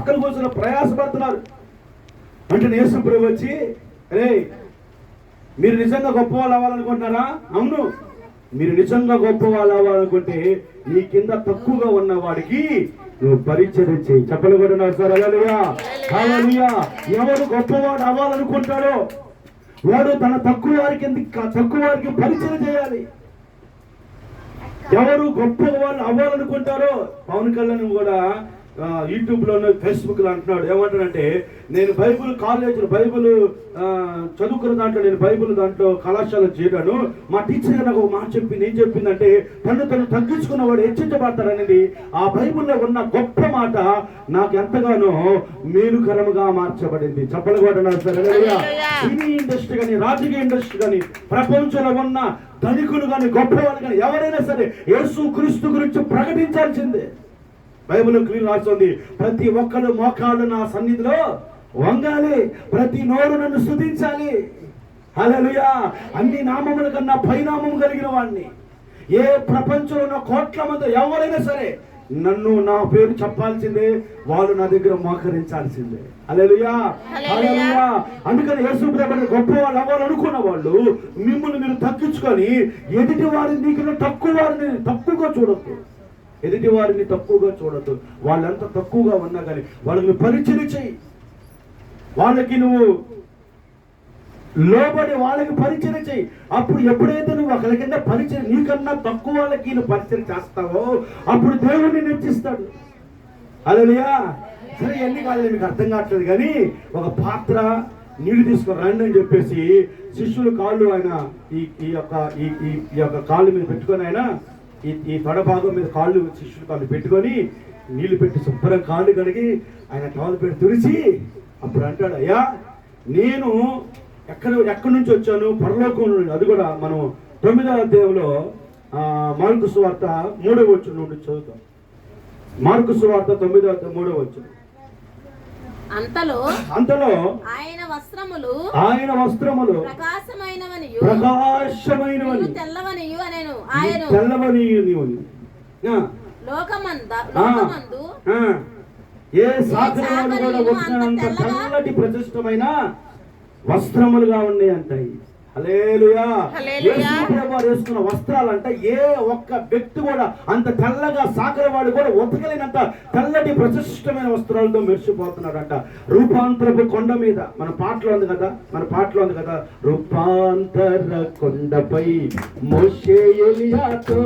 పక్కన కూర్చొని ప్రయాసపడుతున్నారు. అంటే నేసం ప్రభు వచ్చి రే మీరు నిజంగా గొప్ప వాళ్ళు అవ్వాలనుకుంటున్నారా? అవును. మీరు నిజంగా గొప్ప వాళ్ళు అవ్వాలనుకుంటే నీ కింద తక్కువగా ఉన్న వాడికి నువ్వు పరిచయం చేయి. చెప్పలు కూడా సార్. అలలుయా ఎవరు గొప్పవాడు అవ్వాలనుకుంటాడో వాడు తన తక్కువ వారికి ఎందుకు తక్కువ వారికి పరిచయం చేయాలి. ఎవరు గొప్ప వాళ్ళు అవ్వాలనుకుంటారో పవన్ కళ్యాణ్ కూడా ఆ, యూట్యూబ్లో ఫేస్బుక్లో అంటున్నాడు. ఏమంటాడంటే నేను బైబుల్ కాలేజీలో బైబుల్ చదువుకున్న దాంట్లో నేను బైబుల్ దాంట్లో కళాశాల చేరాను. మా టీచర్ గారు నాకు మాట చెప్పింది ఏం చెప్పిందంటే తను తను తగ్గించుకున్నవాడు హెచ్చించబడతాడనేది ఆ బైబిల్లో ఉన్న గొప్ప మాట నాకు ఎంతగానో మేలుకరముగా మార్చబడింది. చెప్పలు సరే సినీ ఇండస్ట్రీ కానీ రాజకీయ ఇండస్ట్రీ కానీ ప్రపంచంలో ఉన్న ధనికులు కానీ గొప్పవాళ్ళు కానీ ఎవరైనా సరే యేసు క్రీస్తు గురించి ప్రకటించాల్సిందే. బైబిల్ క్లీన్ రాస్తుంది. ప్రతి ఒక్కరు మోకాళ్ళు నా సన్నిధిలో వంగాలి. ప్రతి నోరు నన్ను స్తుతించాలి. హల్లెలూయా. అన్ని నామముల కన్నా పైనామం కలిగిన వాడిని ఏ ప్రపంచంలో ఉన్న కోట్ల మంది ఎవరైనా సరే నన్ను నా పేరు చెప్పాల్సిందే వాళ్ళు నా దగ్గర మోకరించాల్సిందే. హల్లెలూయా. హల్లెలూయా. అందుకని యేసు ప్రభుని గొప్ప వాళ్ళు అవ్వాలనుకున్న వాళ్ళు మిమ్మల్ని మీరు తగ్గించుకొని ఎదుటి వారిని నీకు తక్కువ వారిని తక్కువగా చూడొద్దు. ఎదుటి వారిని తక్కువగా చూడద్దు. వాళ్ళంత తక్కువగా ఉన్నా కానీ వాళ్ళని పరిచయం చేయి. వాళ్ళకి నువ్వు లోబడి వాళ్ళకి పరిచయం చేయి. అప్పుడు ఎప్పుడైతే నువ్వు ఒకరి కింద పరిచయం నీకన్నా తక్కువ వాళ్ళకి నువ్వు పరిచయం చేస్తావో అప్పుడు దేవుడిని నెచ్చిస్తాడు అలలియా సరే ఎన్ని కాలేదు మీకు అర్థం కావట్లేదు కానీ ఒక పాత్ర నీళ్ళు తీసుకుని రండి అని చెప్పేసి శిష్యులు కాళ్ళు ఆయన ఈ ఈ యొక్క ఈ ఈ ఈ యొక్క కాళ్ళు మీద పెట్టుకొని ఆయన ఈ ఈ తొడ భాగం మీద కాళ్ళు శిష్యులు కాళ్ళు పెట్టుకొని నీళ్ళు పెట్టి శుభ్రం కాళ్ళు కడిగి ఆయన కాళ్ళు పెట్టి తుడిచి అప్పుడు అంటాడు అయ్యా నేను ఎక్కడ ఎక్కడి నుంచి వచ్చాను? పరలోకం నుండి. అది కూడా మనం తొమ్మిదవ అధ్యాయంలో మార్కు సువార్త మూడవ వచ్చి నుండి చదువుతాం. మార్కు సువార్త తొమ్మిదవ మూడవ వచ్చి అంతలో అంతలో ఆయన వస్త్రములు ఆయన వస్త్రములు ప్రకాశమైనవనియు ప్రకాశమైనవని. నీవు తెల్లవనియు అనేను ఆయన. తెల్లవని ఆ, లోకమంద లోకమందు. ఏ సాగరాలు కూడా వచ్చినంత తెల్లటి ప్రతిష్టమైన వస్త్రములుగా ఉన్నాయి అంటాయి. వేసుకున్న వస్త్రాలు అంటే ఏ ఒక్క వ్యక్తి కూడా అంత తెల్లగా సాకరవాడు కూడా ఉతకలేనంత తెల్లటి ప్రతిష్టమైన వస్త్రాలతో మెరిసిపోతున్నాడంట రూపాంతరపు కొండ మీద. మన పాటలో ఉంది కదా? మన పాటలో ఉంది కదా? రూపాంతర కొండపై మోషే ఎలియాతో